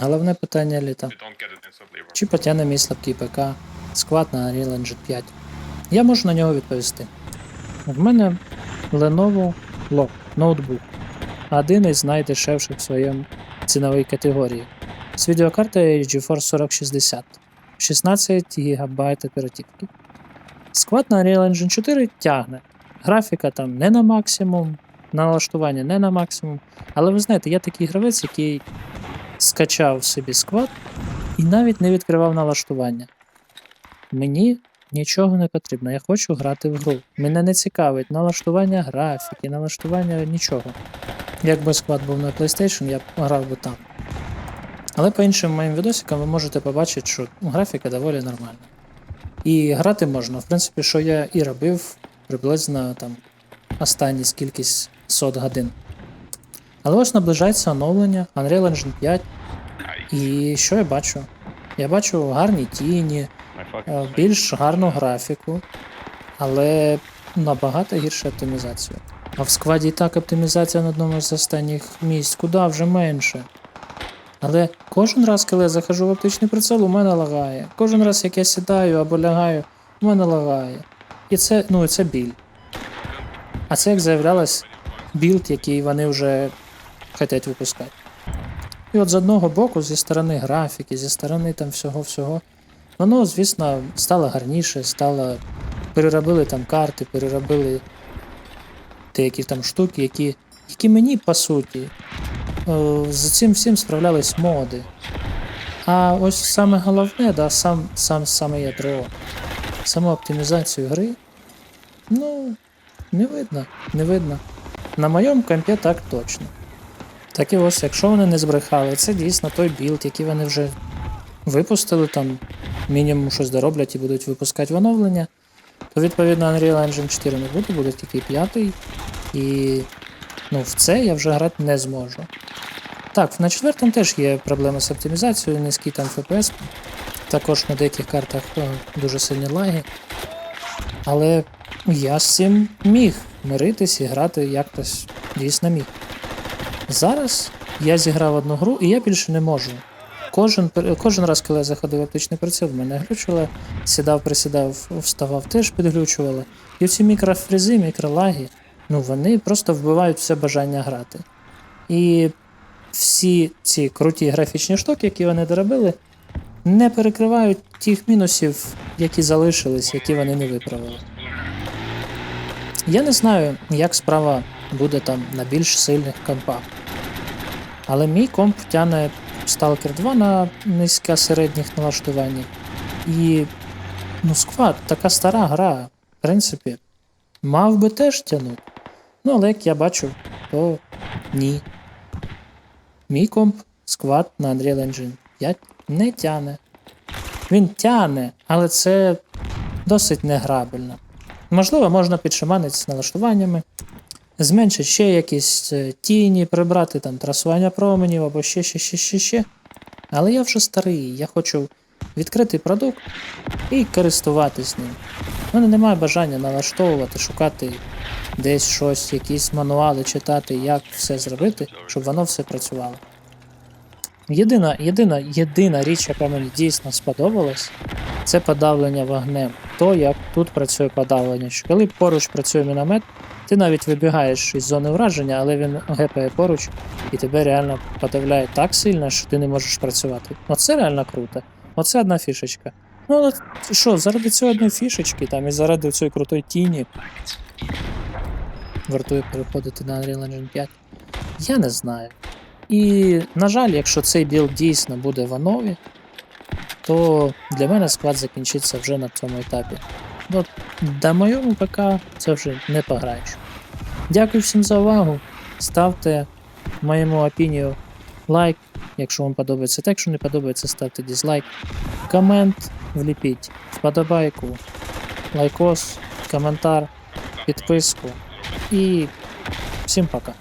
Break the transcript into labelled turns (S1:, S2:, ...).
S1: Головне питання літа. Чи потягне мій слабкий ПК склад на Unreal Engine 5? Я можу на нього відповісти. В мене Lenovo Log ноутбук. Один із найдешевших в своєму ціновій категорії. З відеокартою GeForce 4060, 16 ГБ оперативки. Склад на Unreal Engine 4 тягне. Графіка там не на максимум, налаштування не на максимум. Але ви знаєте, я такий гравець, який скачав собі склад і навіть не відкривав налаштування. Мені нічого не потрібно, я хочу грати в гру. Мене не цікавить налаштування графіки, налаштування нічого. Якби склад був на PlayStation, я б грав би там. Але по іншим моїм відосикам ви можете побачити, що графіка доволі нормальна. І грати можна, в принципі, що я і робив приблизно там останні скількись сот годин. Але ось наближається оновлення Unreal Engine 5. І що я бачу? Я бачу гарні тіні, е, більш гарну графіку, але набагато гіршу оптимізацію. А в складі і так оптимізація на одному з останніх місць, куди вже менше. Але кожен раз, коли я заходжу в оптичний прицел, у мене лагає. Кожен раз, як я сідаю або лягаю, у мене лагає. І це, ну, це біль. А це, як заявлялось, білд, який вони вже хочуть випускати. І от з одного боку, зі сторони графіки, зі сторони там всього-всього, воно, звісно, стало гарніше, стало. Переробили там карти, переробили деякі там штуки, які, які мені, по суті, е, з цим всім справлялись моди. А ось саме головне, да, сам, сам, саме ядро, саму оптимізацію гри, ну, не видно, не видно. На моєму компі так точно. Так і ось, якщо вони не збрехали, це дійсно той білд, який вони вже випустили там, мінімум щось дороблять і будуть випускати в оновлення, то відповідно Unreal Engine 4 не буде, буде тільки 5. І ну, в це я вже грати не зможу. Так, на четвертому теж є проблеми з оптимізацією, низький там FPS. Також на деяких картах е, дуже сильні лаги. Але я з цим міг миритись і грати як-тось дійсно міг. Зараз я зіграв одну гру і я більше не можу. Кожен, кожен раз, коли я заходив в оптичний в мене глючило, сідав, присідав, вставав, теж підглючували. І ці мікрофрізи, мікролаги, ну вони просто вбивають все бажання грати. І всі ці круті графічні штуки, які вони доробили, не перекривають тих мінусів, які залишились, які вони не виправили. Я не знаю, як справа буде там на більш сильних компах. Але мій комп тягне Stalker 2 на низька середніх налаштуваннях. І ну, сквад, така стара гра, в принципі, мав би теж тягнути. Ну, але як я бачу, то ні. Мій комп сквад на Unreal Engine 5 не тяне. Він тяне, але це досить неграбельно. Можливо, можна підшаманити з налаштуваннями, зменшити ще якісь е, тіні, прибрати там трасування променів або ще, ще, ще, ще, ще. Але я вже старий, я хочу відкрити продукт і користуватись ним. У мене немає бажання налаштовувати, шукати десь щось, якісь мануали читати, як все зробити, щоб воно все працювало. Єдина, єдина, єдина річ, яка мені дійсно сподобалась, це подавлення вогнем. То, як тут працює подавлення. Що коли поруч працює міномет, ти навіть вибігаєш із зони враження, але він гепає поруч і тебе реально подавляє так сильно, що ти не можеш працювати. Оце реально круто. Оце одна фішечка. Ну, але що, заради цієї одної фішечки там і заради цієї крутої тіні вартує переходити на Unreal Engine 5. Я не знаю. І, на жаль, якщо цей білд дійсно буде в онові, то для мене склад закінчиться вже на цьому етапі. Ну, на моєму ПК це вже не пограєш. Дякую всім за увагу. Ставте моєму опінію лайк, якщо вам подобається. Так, якщо не подобається, ставте дизлайк. Комент вліпіть, вподобайку, лайкос, коментар, підписку. І всім пока.